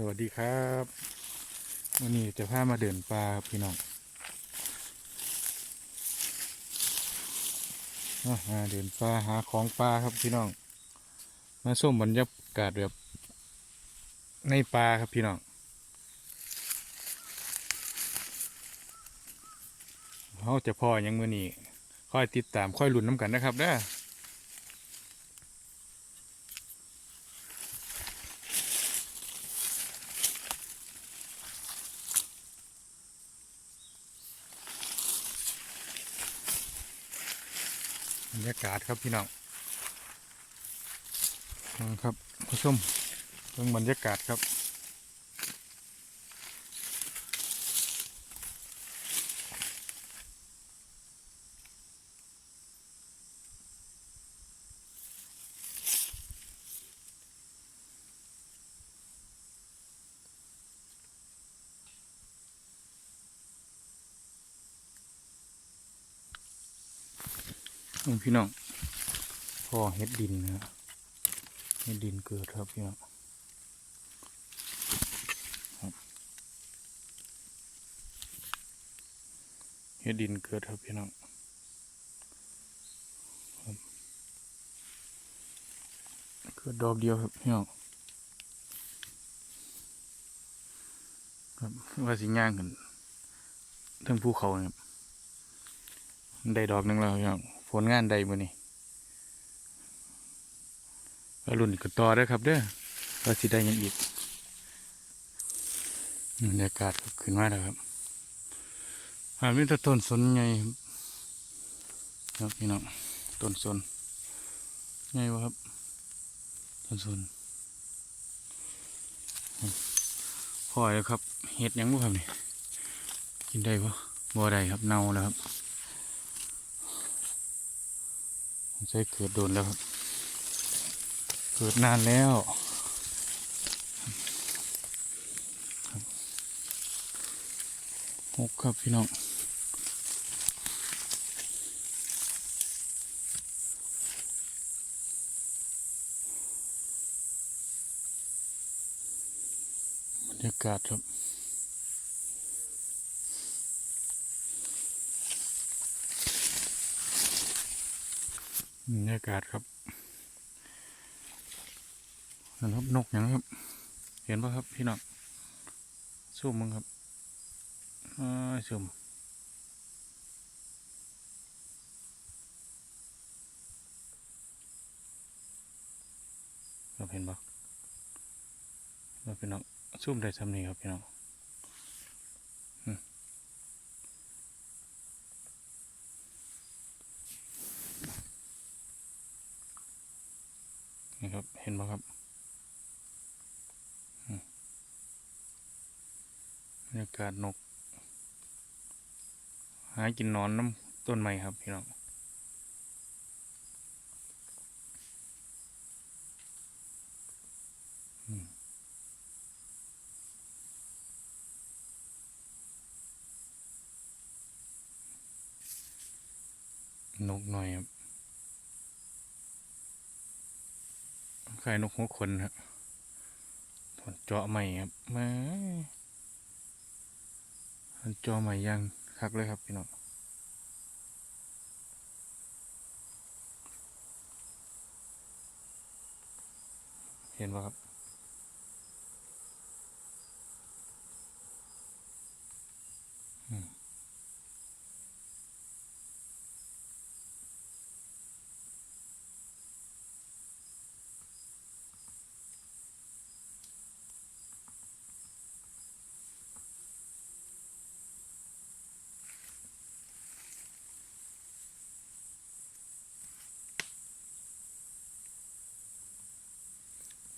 สวัสดีครับ วันนี้จะพามาเดินปลาพี่น้องมาเดินปลาหาของปลาครับพี่น้อง มาส้มบรรยากาศแบบในปลาครับพี่น้องเขาจะพออย่างมือนี้ค่อยติดตามค่อยลุ้นน้ำกันนะครับเด้อ บรรยากาศครับพี่น้องครับผู้ชมเรื่องบรรยากาศครับ นี่พี่น้องพ่อเฮ็ดดินนะเฮ็ดดินเกิดครับพี่น้องเฮ็ดดินเกิดครับพี่น้องเกิดดอกเดียวครับพี่น้องครับว่าสิย่างขึ้นเทั้งภูเขาครับได้ดอกหนึ่งแล้วพี่น้อง ผลงานใดมือนี่แล้วรุ่นก็ต่อได้อครับเด้อว่าสิได้ยังอีกบรรยากาศขึ้นมาแล้วครับหามีแต่ต้นสนใหญ่ครับพี่น้องต้นสนใหญ่วะครับต้นสนครับพอแล้วครับเห็ดยังบ่ครับนี่กินได้ปะบ่ได้ครับเน่าแล้วครับ ใช้เกิดโดนแล้วครับเกิดนานแล้วหกครับพี่น้องบรรยากาศครับ บรรยากาศครับนั่นครับนกอย่างนะครับ เห็นปะครับพี่น้องซูมมึงครับอ้ายซูมครับเห็นปะครับพี่น้องซูมได้ทำนี่ครับพี่น้องอืม เห็นปะครับอืมบรรยากาศนก หากินนอนน้ำต้นไม้ครับพี่น้องนกหน่อยครับ คล้ายนกหัวคนครับถอนเจาะใหม่ครับมาเจาะใหม่ยังคักเลยครับพี่น้องเห็นปะครับ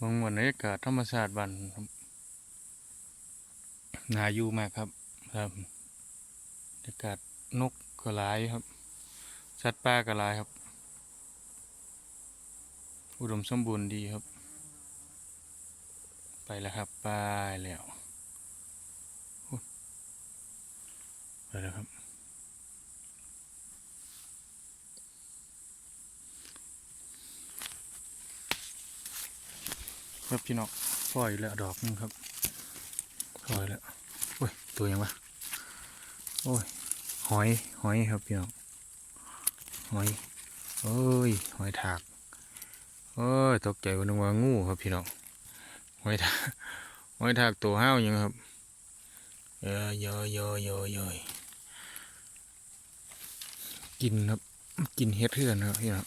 มองวันบรรยากาศธรรมชาติบันครับนาอยู่มากครับครับบรรยากาศนกก็หลายครับ สัตว์ป่าก็หลายครับ อุดมสมบูรณ์ดีครับ ไปแล้วครับไปแล้วไปแล้วครับ ครับพี่น้องปล่อยแล้วดอกนึงครับลอยแล้วโอ้ยตัวยังวะโอ้ยหอยหอยครับพี่น้องหอยโอ้ยหอยถากโอ้ยตกใจว่านึกว่างูครับพี่น้องหอยถากหอยถากตัวห้าวยังครับเออยอยอยอยอยกินครับกินเฮ็ดเพื่อนครับพี่น้อง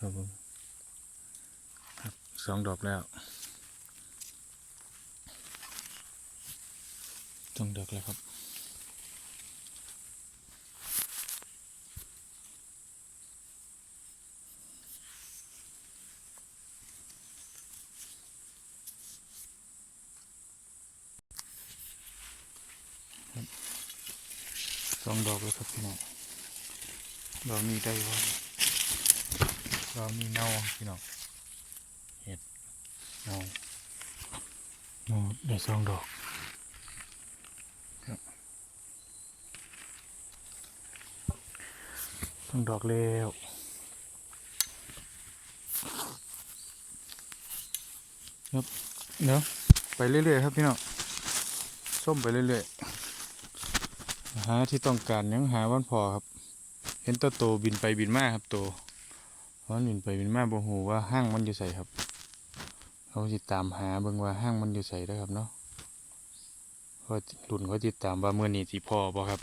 ครับผมครับ สองดอกแล้วสองดอกแล้วครับสองดอกแล้วครับพี่น้องดอกนี้ได้ว่าดอกนี้เน่าพี่น้อง เน่าเน่าได้สองดอกครับสองดอกแล้วครับเดี๋ยวไปเรื่อยๆครับพี่น้องส้มไปเรื่อยๆหาที่ต้องการยังหาวันพอครับ เห็นตัวโตบินไปบินมาครับโตเพราะมันบินไปบินมาบ่ฮู้ว่าห้างมันอยู่ใส่ครับ เขาติดตามหาเบิ่งว่าห้างมันอยู่ใส่แล้วครับเนาะเขาหลุนเขาติดตามว่าเมื่อนี้สิพอบ่ครับ